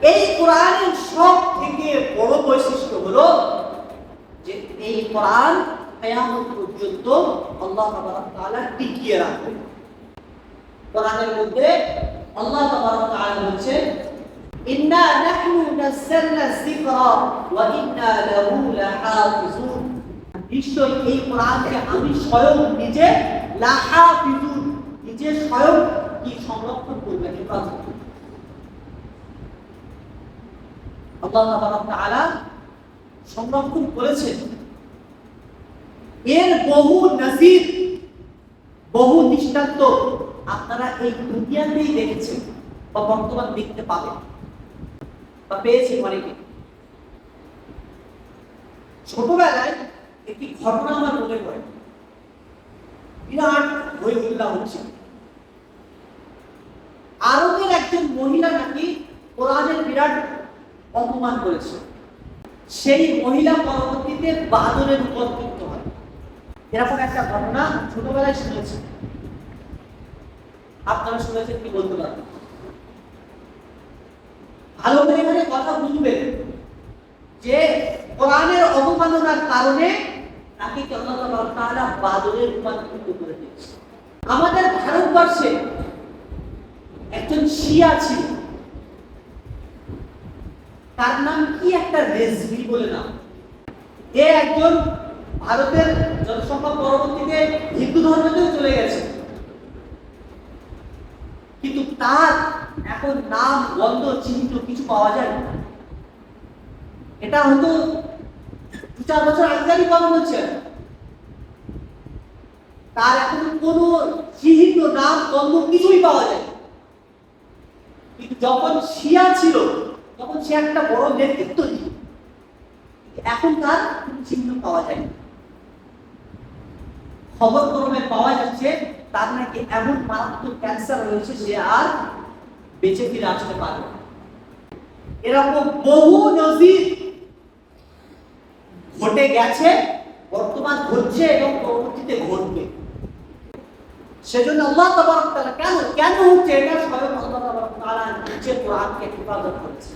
এই কোরআনের সব থেকে বড় বৈশিষ্ট্য হলো যে এই কোরআন কিয়ামত পর্যন্ত আল্লাহ তাআলা টিকিয়ে রাখবে। কোরআনের মধ্যে আল্লাহ তাআলা বলছেন ইন্না নাহনু নাযালনা যিকরা ওয়া ইন্না লাহু লাহাফিজুন। নিশ্চয় এই কোরআনকে আমি স্বয়ং নিজে লাহাফিজুন, নিজে স্বয়ং কি সংরক্ষণ করবে? হেফাজত। আল্লাহ তাআলা সংরক্ষণ করেছেন এর বহু নজির বহু দৃষ্টান্ত আপনারা এই দুনিয়াতেই দেখেছেন বা বর্তমান দেখতে পাবেন বা পেয়েছেন অনেকে। ছোটবেলায় একটি ঘটনা আমার মনে পড়ে। বিরাট হই হুল্লা হচ্ছে। আরবের একজন মহিলা নাকি কোরআনের বিরাট অপমান করেছে। সেই মহিলা পরবর্তীতে বাদরের উপযুক্ত হয়। এরকম একটা ঘটনা ছোটবেলায় শুনেছি। আপনারা শুনেছেন কি বলতে পারেন? ভালো করে এখানে কথা বুঝবেন যে কোরআনের অবমাননার কারণে তাকে তাআলা বাদরের রূপান্তরিত করে দিয়েছে। আমাদের ভারতবর্ষে একজন শিয়া ছিল। তার নাম কি একটা রেজভি বলে নাম এ একজন ভারতের জনসংখ্যা পরবর্তীতে হিন্দু ধর্মেতেও চলে গেছে। কিন্তু তার এখন নাম, গন্ধ, চিহ্ন কিছু পাওয়া যায় না। এটা হয়তো দু চার বছর আগেকারই কথা হচ্ছে তার এখন কোনো চিহ্ন, নাম, গন্ধ কিছুই পাওয়া যায় কিন্তু যখন শিয়া ছিল তখন সে একটা বড় নেতৃত্ব এখন তার চিহ্ন পাওয়া যায় খবর ক্রমে পাওয়া যাচ্ছে, তার নাকি এমন মারাত্মক ক্যান্সার হয়েছে সে আর বেঁচে ফিরে আসতে পারবে এরকম বহু নজির ঘটে গেছে, বর্তমান ঘটছে এবং পরবর্তীতে ঘটবে। সেজন্য আল্লাহ তাবারক তাআলা কেন কেন হচ্ছে এটা? স্বয়ং আল্লাহ তাবারক তাআলা নিজে কোরআনকে হেফাজত করেছে।